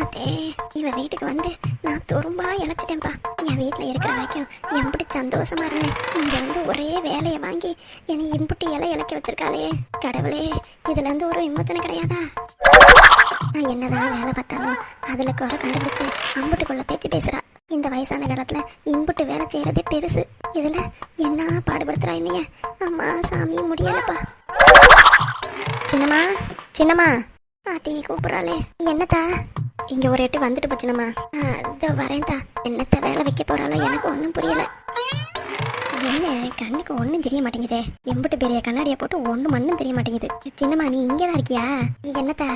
அதே இவ வீட்டுக்கு வந்து நான் துரும்பா இழைச்சிட்டேன்ப்பா என் வீட்டில் இருக்கிற வரைக்கும் எம்பிட்டு சந்தோஷமா இருந்தேன். இங்க வந்து ஒரே வேலையை வாங்கி என்னை இம்புட்டி இலை இழைக்க வச்சிருக்காளே. கடவுளே இதுல இருந்து ஒரு விமோச்சனை கிடையாதா? நான் என்னதான் வேலை பார்த்தாலும் அதுல குறை கண்டுபிடிச்சு அம்புட்டுக்குள்ள பேச்சு பேசுறா. இந்த வயசான காலத்துல இம்புட்டு பெருசு. இதுல என்ன பாடுபடுத்துறா என்னைய? அம்மா சாமி முடியலப்பா. சின்னம்மா சின்னம்மா. ஆத்தி கூப்பிடுறாளே. என்னத்தா? இங்க ஒரு எட்டு வந்துட்டு போச்சுனம்மா இதோ வரேன்தா என்னத்த வேலை வைக்க போறாளோ எனக்கு ஒன்றும் புரியல. என்ன? கண்ணுக்கு ஒன்றும் தெரிய மாட்டேங்குதே. எம்பிட்டு பெரிய கண்ணாடியை போட்டு ஒன்றும் மண்ணும் தெரிய மாட்டேங்குது. சின்னம்மா நீ இங்கே தான் இருக்கியா? என்னத்தா?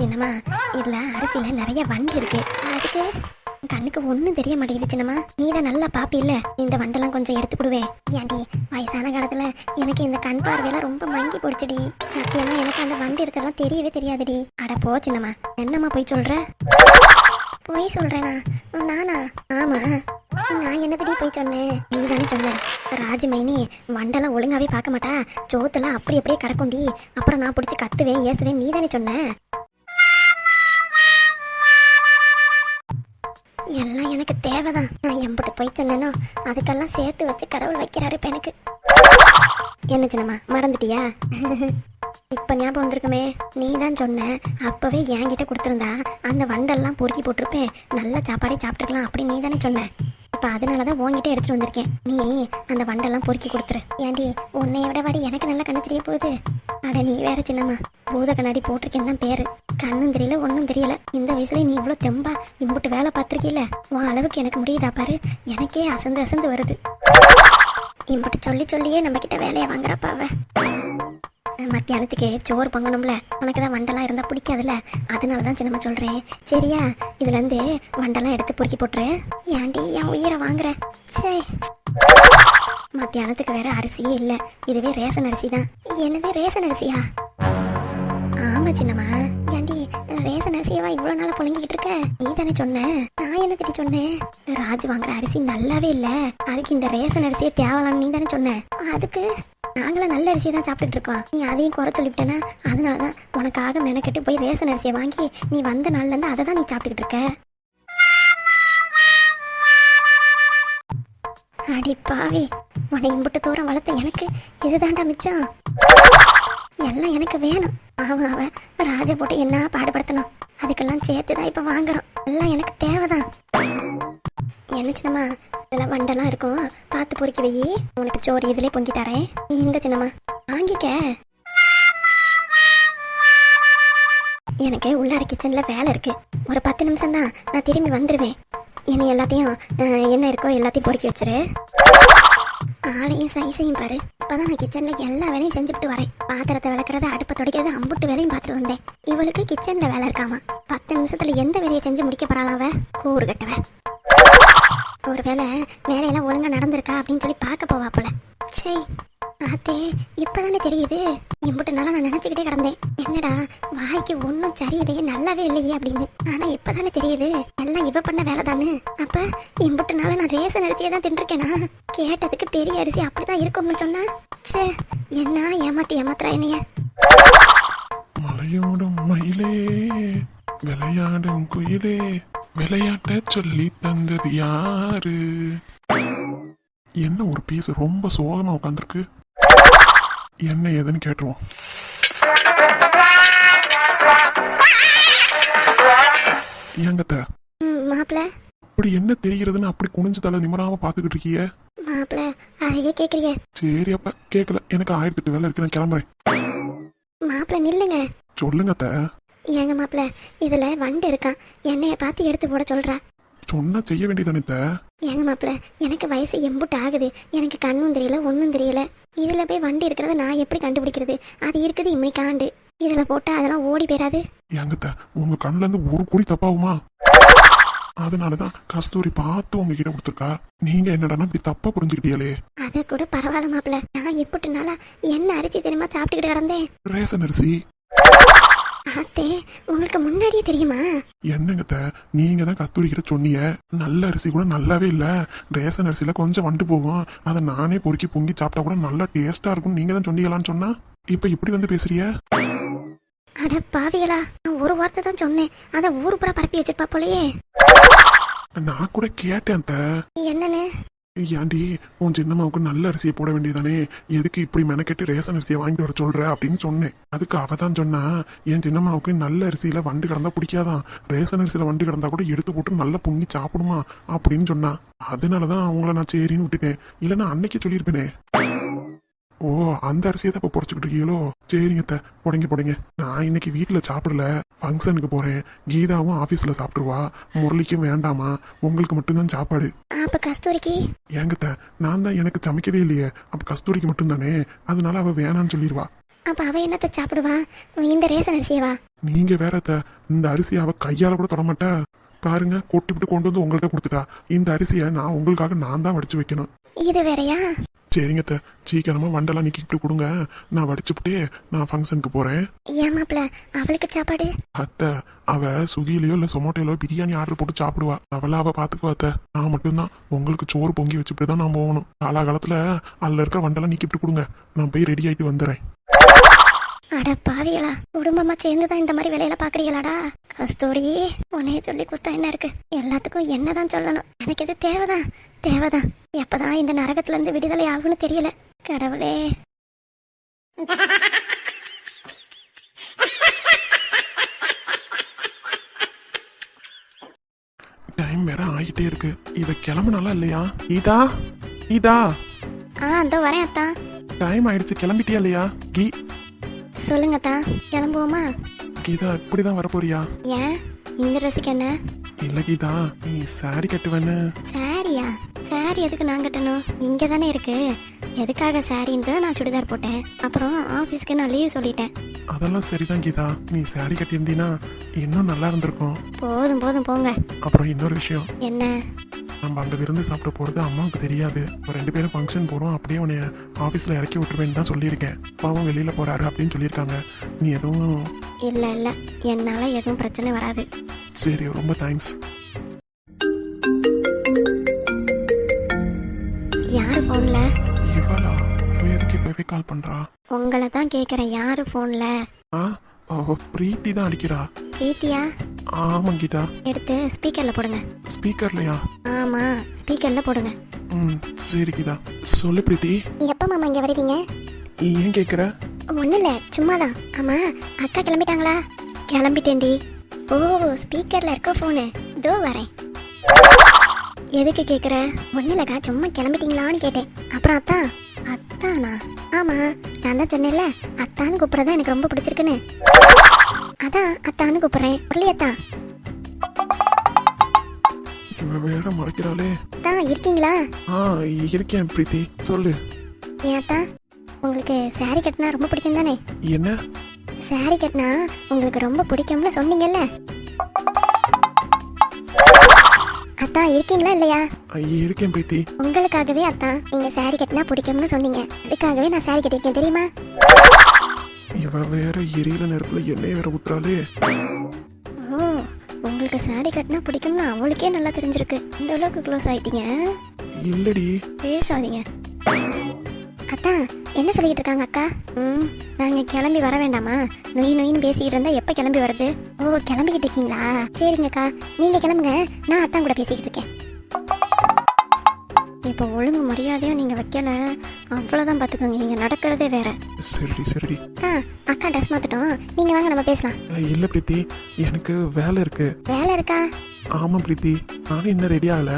சின்னம்மா இதில் அரிசியில் நிறைய வண்டு இருக்கு. அதுக்கு கண்ணுக்கு ஒன்றும் தெரிய மாட்டேங்குது சின்னம்மா. நீ தான் நல்லா பாப்பி இல்ல இந்த வண்டெல்லாம் கொஞ்சம் எடுத்து கொடுவே ஏன்டி வயசான காலத்துல எனக்கு இந்த கண் பார்வையெல்லாம் ரொம்ப மங்கி போடுச்சுடி சத்தியமா எனக்கு அந்த வண்டு இருக்கிறதெல்லாம் தெரியவே தெரியாதுடி. அட போ சின்னம்மா. என்னம்மா போய் சொல்ற? போய் சொல்றேனா? நானா? ஆமா. நான் என்னதுடி போய் சொன்னேன் நீ தானே சொன்ன. ராஜமைனி வண்டெல்லாம் ஒழுங்காவே பார்க்க மாட்டா. சோத்தெல்லாம் அப்படி அப்படியே கிடக்குண்டி அப்புறம் நான் பிடிச்சி கத்துவேன் ஏசுவேன் நீ தானே சொன்ன? எல்லாம் எனக்கு தேவைதான். நான் எம்பிட்டு போய் சொன்னேனோ அதுக்கெல்லாம் சேர்த்து வச்சு கடவுள் வைக்கிறாரு இப்போ எனக்கு. என்ன சின்னம்மா மறந்துட்டியா? இப்ப ஞாபகம் வந்திருக்குமே நீ தான் சொன்ன அப்பவே என்கிட்ட கொடுத்துருந்தா அந்த வண்டெல்லாம் பொறுக்கி போட்டிருப்பேன். நல்ல சாப்பாடே சாப்பிட்டுருக்கலாம் அப்படி நீ தானே சொன்ன. அப்ப அதனாலதான் உன்கிட்ட எடுத்துட்டு வந்திருக்கேன். நீ அந்த வண்டெல்லாம் பொறுக்கி கொடுத்துரு. ஏண்டி உன்னைய விட வாடி எனக்கு நல்ல கண்ணு தெரிய போகுது. அட நீ வேற சின்னம்மா. பூத கண்ணாடி போட்டிருக்கேன் தான் பேரு. கண்ணும் தெரியல ஒன்றும் தெரியல. இந்த வயசுல நீ இவ்வளோ தெம்பா இம்புட்டு வேலை பார்த்துருக்கீல உன் அளவுக்கு எனக்கு முடியுதா பாரு. எனக்கே அசந்து அசந்து வருது. இம்புட்டு சொல்லி சொல்லியே நம்ம கிட்ட வேலையை வாங்குறப்பாவ மத்தியானத்துக்கு சோறு பொங்கணும்ல. உனக்கு தான் வண்டெல்லாம் இருந்தா பிடிக்காதுல்ல? அதனால தான் சின்னம்மா சொல்றேன். சரியா? இதுல இருந்து வண்டெல்லாம் எடுத்து பொறுக்கி போட்டுரு. ஏன்டி என் உயிரை வாங்குற? சே மத்தியானத்துக்கு வேற அரிசியே இல்ல. இதுவே ரேசன் அரிசி தான். என்னது ரேஷன் அரிசியா? ஆமா சின்னம்மா. ஏண்டி ரேஷன் அரிசியவா இவ்வளவு நாள் புழங்கிக்கிட்டு இருக்க? நீ தானே சொன்ன. நான் என்ன திட்டி சொன்னேன் ராஜ் வாங்குற அரிசி நல்லாவே இல்ல. அதுக்கு இந்த ரேஷன் அரிசியை தேவலாம் நீ தானே சொன்ன. அதுக்கு நாங்களும் நல்ல அரிசியை தான் சாப்பிட்டுட்டு இருக்கோம் நீ அதையும் குறை சொல்லிவிட்டேன்னா அதனால தான் உனக்காக மெனக்கெட்டு போய் ரேஷன் அரிசியை வாங்கி நீ வந்த நாள்லேருந்து அதை தான் நீ சாப்பிட்டுக்கிட்டு இருக்க. அடி பாவி உன்னை இம்புட்டு தூரம் வளர்த்த எனக்கு இதுதான்டா மிச்சம். எல்லாம் எனக்கு வேணும். அவன் அவன் ராஜா போட்டு என்ன பாடுபடுத்தணும்? அதுக்கெல்லாம் சேர்த்து தான் இப்போ வாங்குறோம். எல்லாம் எனக்கு தேவைதான். என்ன சின்னம்மா இதெல்லாம் வண்டெல்லாம் இருக்கும். பார்த்து பொறுக்கி வை. உனக்கு சோறு இதிலே பொங்கி தரேன். நீ இந்த சின்னம்மா. வாங்கிக்க. எனக்கு உள்ளார கிச்சன்ல வேலை இருக்கு. ஒரு பத்து நிமிஷம் தான். நான் திரும்பி வந்துடுவேன் என்னை எல்லாத்தையும் என்ன இருக்கோ எல்லாத்தையும் பொறுக்கி வச்சிரு. ஆளையும் சைஸையும் பாரு. இப்பதான் நான் கிச்சன்ல எல்லா வேலையும் செஞ்சுட்டு வரேன். பாத்திரத்தை விளக்குறது அடுப்பை துடைக்கிறது அம்புட்டு வேலையும் பார்த்துட்டு வந்தேன். இவளுக்கு கிச்சன்ல வேலை இருக்காமா? பத்து நிமிஷத்துல எந்த வேலையை செஞ்சு முடிக்க போறாளாவ அவ? கூறு கட்டுவேன் ஒருவேளை வேலையெல்லாம் ஒழுங்கா நடந்திருக்கா அப்படின்னு சொல்லி பார்க்க போவா போல. சே ஆத்தே இப்பதானே தெரியுது. இம்புட்டு நாளா நான் நினைச்சுக்கிட்டே கிடந்தேன். என்னடா வாய்க்கு ஒன்றும் சரியில்லையே நல்லாவே இல்லையே அப்படின்னு. ஆனா இப்பதானே தெரியுது. எல்லாம் இவ பண்ண வேலை தானே அப்ப இம்புட்டு நாளா நான் ரேசன் அரிசியை தான் தின்றுருக்கேனா? கேட்டதுக்கு பெரிய அரிசி அப்படிதான் இருக்கும்னு சொன்னா? ச்சே என்ன ஏமாத்தி ஏமாத்துறா என்னைய? மலையோடும் மயிலே விளையாடும் குயிலே விளையாட்ட சொல்லி தந்தது யாரு? என்ன ஒரு பீஸ் ரொம்ப சோகமா உட்காந்துருக்கு என்ன ஏதுன்னு கேட்டுருவோம். ஏங்கத்த ம், மாப்பிள. அப்படி என்ன தெரிகிறதுன்னு அப்படி குனிஞ்சு தலை நிமராம பாத்துக்கிட்டு இருக்கிய? மாப்பிள அதையே கேக்குறிய. சரி அப்ப கேட்கல எனக்கு ஆயிரத்தி எட்டு வேலை இருக்கு நான் கிளம்புறேன். நில்லுங்க. சொல்லுங்க அத்தை. ஏங்க மாப்பிள இதுல வண்டு இருக்கான் என்னைய பார்த்து எடுத்து போட சொல்றா. சொன்னா செய்ய வேண்டியதானே? ஏங்க மாப்பிள எனக்கு வயசு எம்புட்டு ஆகுது. எனக்கு கண்ணும் தெரியல ஒன்றும் தெரியல. இதுல போய் வண்டி இருக்கிறத நான் எப்படி கண்டுபிடிக்கிறது? அது இருக்குது இம்மி காண்டு. இதுல போட்டா அதெல்லாம் ஓடி போயிடாது ஏங்கத்த உங்க கண்ணுல இருந்து ஒரு குறி தப்பாகுமா? அதனாலதான் கஸ்தூரி பார்த்து உங்ககிட்ட கொடுத்துருக்கா. நீங்க என்னடான்னா இப்படி தப்பா புரிஞ்சுக்கிட்டீங்களே அது கூட பரவாயில்ல மாப்பிள நான் இப்பட்டு நாளா என்ன அரிசி தெரியுமா சாப்பிட்டுக்கிட்டு கிடந்தேன்? ரேசன் அரிசி. அத்தே உங்களுக்கு முன்னாடியே தெரியுமா? என்னங்க அத்தை, நீங்க தான் கஸ்தூரி கிட்ட சொன்னீங்க நல்ல அரிசி கூட நல்லாவே இல்ல. ரேஷன் அரிசியில கொஞ்சம் வண்டு போகும். அதை நானே பொறுக்கி பொங்கி சாப்பிட்டா கூட நல்லா டேஸ்டா இருக்கும் நீங்க தான் சொன்னீங்களான்னு சொன்னா? இப்ப இப்படி வந்து பேசுறிய? அட பாவிகளா நான் ஒரு வார்த்தை தான் சொன்னேன். அதை ஊரு பூரா பரப்பி வச்சிருப்பா போலயே. நான் கூட கேட்டேன். என்னன்னு? ஏன்டி உன் சின்னம்மாவுக்கு நல்ல அரிசியை போட வேண்டியதானே? எதுக்கு இப்படி மெனக்கெட்டு ரேஷன் அரிசியை வாங்கிட்டு வர சொல்ற அப்படின்னு சொன்னேன். அதுக்கு அவ தான் சொன்னா என் சின்னம்மாவுக்கு நல்ல அரிசியில வண்டு கிடந்தா பிடிக்காதான். ரேஷன் அரிசியில வண்டு கிடந்தா கூட எடுத்து போட்டு நல்லா பொங்கி சாப்பிடுமா அப்படின்னு சொன்னா. அதனாலதான் அவங்கள நான் சரின்னு விட்டுட்டேன். இல்லைன்னா அன்னைக்கே சொல்லியிருப்பேனே. ஓ அந்த அரிசியை தான் இப்போ பொறிச்சுக்கிட்டு இருக்கீங்களோ? சரிங்க அத்தை. புடைங்க புடைங்க. நான் இன்னைக்கு வீட்டில் சாப்பிடல. ஃபங்க்ஷனுக்கு போறேன். கீதாவும் ஆஃபீஸில் சாப்பிட்டுருவா. முரளிக்கும் வேண்டாமா? உங்களுக்கு மட்டும்தான் சாப்பாடு. அப்ப கஸ்தூரிக்கு? ஏங்கத்த நான் தான் எனக்கு சமைக்கவே இல்லையே. அப்ப கஸ்தூரிக்கு மட்டும்தானே? அதனால அவ வேணான்னு சொல்லிடுவா. அப்ப அவ என்னத்த சாப்பிடுவா? இந்த ரேஷன் அரிசியவா நீங்க வேற அத்தை, இந்த அரிசியை அவ கையால கூட தொடமாட்டா? பாருங்க கொட்டிவிட்டு கொண்டு வந்து உங்கள்ட்ட கொடுத்துட்டா. இந்த அரிசியை நான் உங்களுக்காக நான் தான் வடிச்சு வைக்கணும். இது வேறயா? சரிங்க அத்தை, சீக்கிரமா வண்டெல்லாம் நீக்கிட்டு கொடுங்க. நான் வடிச்சுப்புட்டே நான் ஃபங்க்ஷனுக்கு போறேன். ஏன் மாப்பிள? அவளுக்கு சாப்பாடு? அத்தை அவ சுகிலையோ இல்ல சொமோட்டோலோ பிரியாணி ஆர்டர் போட்டு சாப்பிடுவா. அவள அவ பாத்துக்குவா அத்தை. நான் மட்டும்தான். உங்களுக்கு சோறு பொங்கி வச்சுட்டு தான் நான் போகணும். காலாகாலத்துல அதுல இருக்க வண்டெல்லாம் நீக்கிட்டு கொடுங்க. நான் போய் ரெடி ஆயிட்டு வந்துடுறேன். அட பாவிகளா. குடும்பமா சேர்ந்துதான் இந்த மாதிரி வேலையில பாக்குறீங்களாடா? கஸ்தூரி உன்னைய சொல்லி குத்தா என்ன இருக்கு? எல்லாத்துக்கும் என்னதான் சொல்லணும். எனக்கு இது தேவைதான்? தேவைதான் எப்பதான் இந்த நரகத்துல இருந்து விடுதலை ஆகும்னு தெரியல. கடவுளே. டைம் வேற ஆகிட்டே இருக்கு. இவ கிளம்புனாலா இல்லையா? இதா இதா ஆ இதோ வரேன் அத்தா. டைம் ஆயிடுச்சு. கிளம்பிட்டியா இல்லையா? கீ சொல்லுங்க அத்தா கிளம்புவோமா? கீதா இப்படிதான் வரப்போறியா? ஏன்? இந்த ட்ரெஸ்ஸுக்கு என்ன? இல்ல கீதா நீ சாரி கட்டுவேன்னு. சாரி எதுக்கு நான் கட்டணும்? இங்க தானே இருக்கு. எதுக்காக சாரின்ட்டு நான் சுடிதார் போட்டேன். அப்புறம் ஆஃபீஸ்க்கு நான் லீவ் சொல்லிட்டேன். அதெல்லாம் சரிதான் கீதா. நீ சாரி கட்டியிருந்தீனா இன்னும் நல்லா இருந்திருக்கும். போதும் போதும் போங்க. அப்புறம் இன்னொரு விஷயம். என்ன? நம்ம அங்க விருந்து சாப்பிட போறது அம்மாவுக்கு தெரியாது. ஒரு ரெண்டு பேரும் ஃபங்க்ஷன் போறோம். அப்படியே உன்னைய ஆபீஸ்ல இறக்கி விட்டுருவேன்னு தான் சொல்லியிருக்கேன். பாவம் வெளியில போறாரு அப்படின்னு சொல்லியிருக்காங்க. நீ எதுவும் இல்ல இல்ல. என்னால எதுவும் பிரச்சனை வராது. சரி ரொம்ப தேங்க்ஸ் யாரு போன்ல? இவளா? இவ எதுக்கு இப்பவே கால் பண்றா? உங்களை தான் கேக்குறேன். யாரு போன்ல? ஆ? ஓ, பிரீத்தி தான் அடிக்கிறா. பிரீத்தியா? ஆமா கீதா. எடுத்து ஸ்பீக்கர்ல போடுங்க. ஸ்பீக்கர்லையா? ஆமா ஸ்பீக்கர்ல போடுங்க. ம் சரி கீதா. சொல்லு பிரீத்தி. எப்ப மாமா இங்க வருவீங்க? ஏன் கேக்குற? ஒன்றும் இல்லை சும்மா தான் ஆமா அக்கா கிளம்பிட்டாங்களா? கிளம்பிட்டேன்டி. ஓ ஸ்பீக்கர்ல இருக்க ஃபோனு இதோ வரேன். எதுக்கு கேட்குற ஒன்றும் இல்லைக்கா சும்மா கிளம்பிட்டீங்களான்னு கேட்டேன். அப்புறம் அத்தான் அத்தானா? ஆமா நான் தான் சொன்னேன்ல அத்தான்னு கூப்பிட்றதா எனக்கு ரொம்ப பிடிச்சிருக்குன்னு. அதான் அத்தான்னு கூப்பிட்றேன். அத்தா? இவ வேற மறைக்கிறாளே. அத்தான் இருக்கீங்களா? ஆ இருக்கேன் பிரீத்தி. சொல்லு. ஏன் அத்தா? உங்களுக்கு saree கட்டினா ரொம்ப பிடிக்கும் தானே என்ன? saree கட்டினா உங்களுக்கு ரொம்ப பிடிக்கும்னு சொன்னீங்கல்ல. அத்தான் இருக்கீங்களா இல்லையா? ஐ, இருக்கேன் பிரீத்தி. உங்களுக்காகவே அத்தான் நீங்க saree கட்டினா பிடிக்கும்னு சொன்னீங்க. அதுக்காகவே நான் saree கட்டியிருக்கேன் தெரியுமா? இவ வேற எரியில நெருப்புல எண்ணெய் வேற ஊத்துறாளே. ஓ உங்களுக்கு saree கட்டினா பிடிக்கும்னு அவளுக்கே நல்லா தெரிஞ்சிருக்கு. இந்த அளவுக்கு க்ளோஸ் ஆயிட்டீங்க. இல்லடி. பேசாதீங்க. அத்தான் என்ன சொல்லிட்டு இருக்காங்க அக்கா? ம். நாங்க கிளம்பி வர வேண்டாமா? நொய் நொயின்னு பேசிக்கிட்டு இருந்தா எப்ப கிளம்பி வருது ஓ கிளம்பிக்கிட்டு இருக்கீங்களா? சரிங்கக்கா நீங்க கிளம்புங்க. நான் அத்தான் கூட பேசிக்கிட்டு இருக்கேன். இப்போ ஒழுங்கு மரியாதையா நீங்க வைக்கல அவ்வளவுதான் பாத்துக்கோங்க. இங்க நடக்கிறதே வேற. சரிடி சரிடி. ஆ அக்கா ட்ரெஸ் மாத்திட்டோம். நீங்க வாங்க நம்ம பேசலாம். இல்ல பிரீத்தி எனக்கு வேலை இருக்கு. வேலை இருக்கா? ஆமா பிரீத்தி நானும் இன்னும் ரெடி ஆகல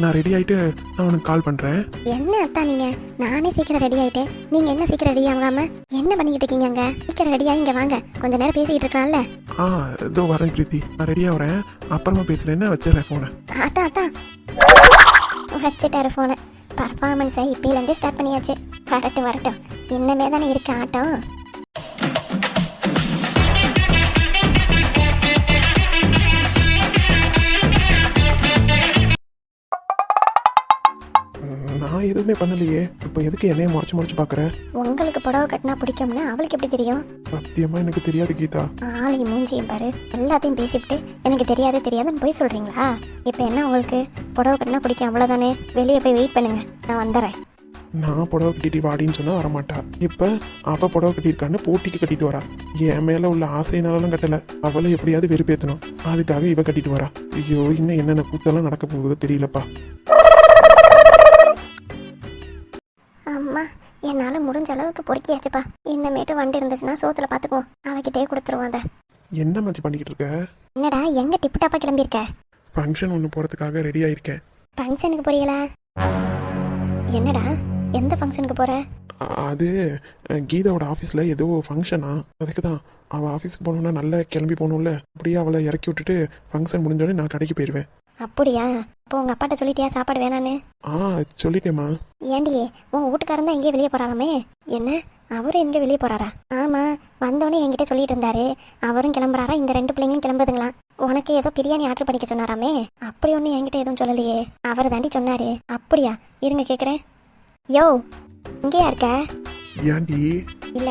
நான் ரெடி ஆயிட்டு நான் உனக்கு கால் பண்றேன். என்ன அத்தா நீங்க? நானே சீக்கிரம் ரெடி ஆயிட்டேன். நீங்க என்ன சீக்கிரம் ரெடி ஆகாம என்ன பண்ணிக்கிட்டு இருக்கீங்க அங்க? சீக்கிரம் ரெடி ஆகி இங்க வாங்க. கொஞ்ச நேரம் பேசிக்கிட்டு இருக்கலாம்ல. ஆ இதோ வரேன் பிரீத்தி. நான் ரெடியா வரேன். அப்புறமா பேசுறேன்னு வச்சிடறேன் போனை அத்தா அத்தா. வச்சுட்டாரு ஃபோனை பர்ஃபார்மன்ஸை இப்பயிலேருந்தே ஸ்டார்ட் பண்ணியாச்சு. வரட்டும் வரட்டும். இன்னமே தானே இருக்கு ஆட்டம்? நான் எதுவுமே பண்ணலையே. இப்போ எதுக்கு என்னைய முறைச்சு முறைச்சு பார்க்குற? உங்களுக்கு புடவை கட்டினா பிடிக்கும்னு அவளுக்கு எப்படி தெரியும்? சத்தியமா எனக்கு தெரியாது கீதா. ஆளையும் மூஞ்சியும் பாரு. எல்லாத்தையும் பேசிவிட்டு எனக்கு தெரியாது தெரியாதுன்னு போய் சொல்றீங்களா? இப்போ என்ன உங்களுக்கு? புடவை கட்டினா பிடிக்கும் அவ்வளோதானே வெளியே போய் வெயிட் பண்ணுங்க. நான் வந்துடுறேன். நான் புடவை கட்டிட்டு வாடின்னு சொன்னா வரமாட்டா. இப்ப அவ புடவை கட்டியிருக்கான்னு போட்டிக்கு கட்டிட்டு வரா. என் மேல உள்ள ஆசையினாலும் கட்டல. அவளை எப்படியாவது வெறுப்பேத்தணும். அதுக்காக இவ கட்டிட்டு வரா. ஐயோ இன்னும் என்னென்ன கூத்தெல்லாம் நடக்க போகுதோ தெரியலப்பா. என்னால் முடிஞ்ச அளவுக்கு பொறுக்கியாச்சுப்பா. இன்னமேட்டு வண்டி இருந்துச்சுன்னா சோத்துல பார்த்துக்குவோம் அவகிட்டே கொடுத்துருவோம் அதை. என்ன மாதிரி பண்ணிக்கிட்டு இருக்க? என்னடா எங்க டிப்பு கிளம்பியிருக்க? ஃபங்க்ஷன் ஒன்று போறதுக்காக ரெடி ஆயிருக்கேன். ஃபங்க்ஷனுக்கு போறீங்களா? என்னடா எந்த ஃபங்க்ஷனுக்கு போற? அது அஹ், கீதாவோட ஆஃபீஸில் ஏதோ ஃபங்க்ஷனா அதுக்கு தான். அவள் ஆஃபீஸ்க்கு போகணுன்னா நல்லா கிளம்பி போகணும்ல. அப்படியே அவளை இறக்கி விட்டுட்டு ஃபங்க்ஷன் முடிஞ்சோடனே நான் கடைக்கு போயிடுவேன் அப்படியா? அப்போ உங்க அப்பாட்ட சொல்லிட்டியா சாப்பாடு வேணான்னு? ஆ சொல்லிட்டேம்மா. ஏண்டியே உன் வீட்டுக்காரன் தான் எங்கேயே வெளியே போறாராமே? என்ன? அவரும் எங்க வெளியே போறாரா? ஆமா வந்தோடனே என்கிட்ட சொல்லிட்டு இருந்தாரு. அவரும் கிளம்புறாரா? இந்த ரெண்டு பிள்ளைங்களும் கிளம்புதுங்களாம் உனக்கு ஏதோ பிரியாணி ஆர்டர் பண்ணிக்க சொன்னாராமே? அப்படி ஒன்றும் என்கிட்ட எதுவும் சொல்லலையே. அவர் தாண்டி சொன்னாரு. அப்படியா? இருங்க கேக்குறேன். யோ இங்கேயா இருக்க? ஏன்டி? இல்ல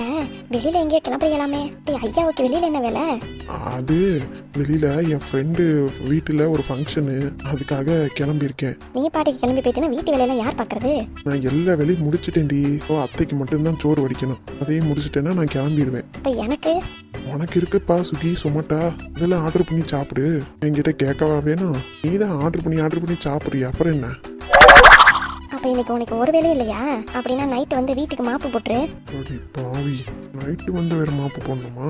வெளியில எங்கேயோ கிளம்புறீங்களாமே. ஐயாவுக்கு வெளியில என்ன வேலை? அது வெளியில என் ஃப்ரெண்டு வீட்டில் ஒரு ஃபங்க்ஷனு அதுக்காக கிளம்பியிருக்கேன். நீ பாட்டுக்கு கிளம்பி போயிட்டேன்னா வீட்டு வேலையெல்லாம் யார் பாக்குறது? நான் எல்லா வேலையும் முடிச்சிட்டேன்டி. ஓ அத்தைக்கு மட்டும்தான் சோறு வடிக்கணும். அதையும் முடிச்சிட்டேன்னா நான் கிளம்பிடுவேன். இப்ப எனக்கு? உனக்கு இருக்குப்பா சுகி சொமாட்டா. இதெல்லாம் ஆர்டர் பண்ணி சாப்பிடு. என்கிட்ட கேட்கவா வேணும்? நீ தான் ஆர்டர் பண்ணி ஆர்டர் பண்ணி சாப்பிட்றிய? அப்புறம் என்ன? அப்ப இன்னைக்கு உனக்கு ஒரு வேலையும் இல்லையா? அப்படின்னா நைட்டு வந்து வீட்டுக்கு மாப்பு போட்டுரு. அடி பாவி நைட்டு வந்து வேற மாப்பு போடணுமா?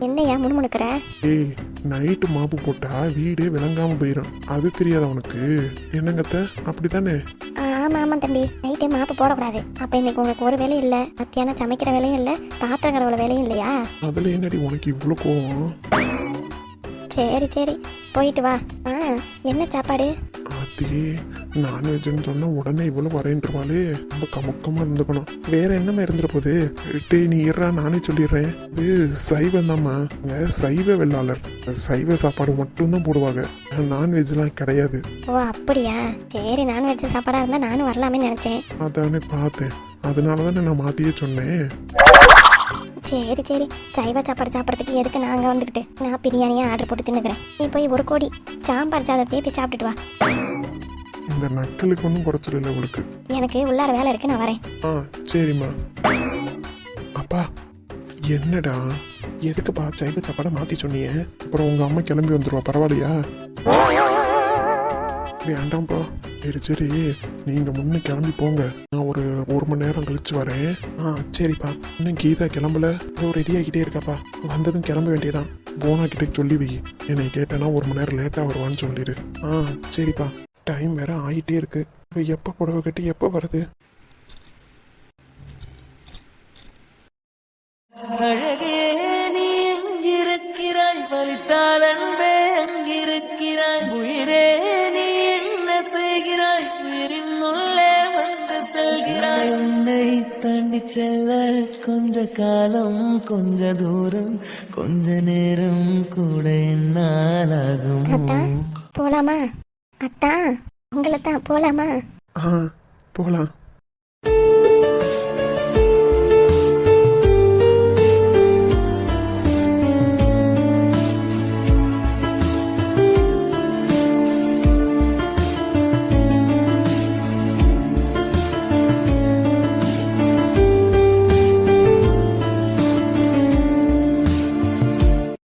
என்னையா முணுமுணுக்கிற? ஏய் நைட்டு மாப்பு போட்டா வீடே விளங்காம போயிடும் அது தெரியாத உனக்கு? என்னங்கத்த அப்படித்தானே? ஆமா ஆமா தம்பி. நைட்டே மாப்பு போடக்கூடாது. அப்ப இன்னைக்கு உனக்கு ஒரு வேலையும் இல்ல. மத்தியானம் சமைக்கிற வேலையும் இல்ல. பாத்திரம் கழுவுற வேலையும் இல்லையா? அதுல என்னடி உனக்கு இவ்வளோ கோவம்? சரி சரி. போயிட்டு வா. ஆ என்ன சாப்பாடு? அதே நான்வெஜ்னு சொன்னா உடனே இவ்வளோ வரேன்ருவாளே ரொம்ப கமுக்கமா இருந்துக்கணும். வேற என்னமா இருந்துட போகுது? டேய் நீ இருறா நானே சொல்லிடுறேன். இது சைவம் தாம்மா சைவ வெள்ளாளர். சைவ சாப்பாடு மட்டும்தான் போடுவாங்க. நான்வெஜ்லாம் கிடையாது. ஓ அப்படியா? சரி நான்வெஜ் சாப்பாடா இருந்தா நானும் வரலாமே நினைச்சேன். அதானே பார்த்தேன். அதனால தானே நான் மாத்தியே சொன்னேன். சரி சரி. சைவ சாப்பாடு சாப்பிட்றதுக்கு எதுக்கு நாங்க வந்துக்கிட்டு? நான் பிரியாணியா ஆர்டர் போட்டு தின்னுக்கிறேன். நீ போய் ஒரு கோடி சாம்பார் சாதத்தையே போய் சாப்பிட்டுட்டு வா. இந்த நக்கலுக்கு ஒன்றும் குறைச்சல இல்லை உங்களுக்கு எனக்கு உள்ளார வேலை இருக்கு நான் வரேன். ஆ சரிம்மா. அப்பா என்னடா? எதுக்குப்பா சைவ சாப்பாடை மாத்தி சொன்னீங்க அப்புறம் உங்க அம்மா கிளம்பி வந்துருவா பரவாயில்லையா? வேண்டாம்ப்பா சரி சரி. நீங்க முன்ன கிளம்பி போங்க. நான் ஒரு ஒரு மணி நேரம் கழிச்சு வரேன். ஆ சரிப்பா. இன்னும் கீதா கிளம்பல. இதோ ரெடி ஆகிட்டே இருக்காப்பா. வந்ததும் கிளம்ப வேண்டியதான் போனா கிட்ட சொல்லி வை. என்னை கேட்டேன்னா ஒரு மணி நேரம் லேட்டா வருவான்னு சொல்லிடு. ஆ சரிப்பா. டைம் வேற ஆயிட்டே இருக்கு. இவ எப்ப புடவை கட்டி எப்ப வருது அழகே நீ எங்கிருக்கிறாய் பலித்தால் அன்பே அங்கிருக்கிறாய். உயிரே நீ என்ன செய்கிறாய்? உயிரின் உள்ளே வந்து செல்கிறாய். உன்னை தாண்டி செல்ல கொஞ்ச காலம் கொஞ்ச தூரம் கொஞ்ச நேரம் கூட என்னால் ஆகும். போலாமா? அத்தா உங்களை தான் போலாமா? ஆ போலாம்.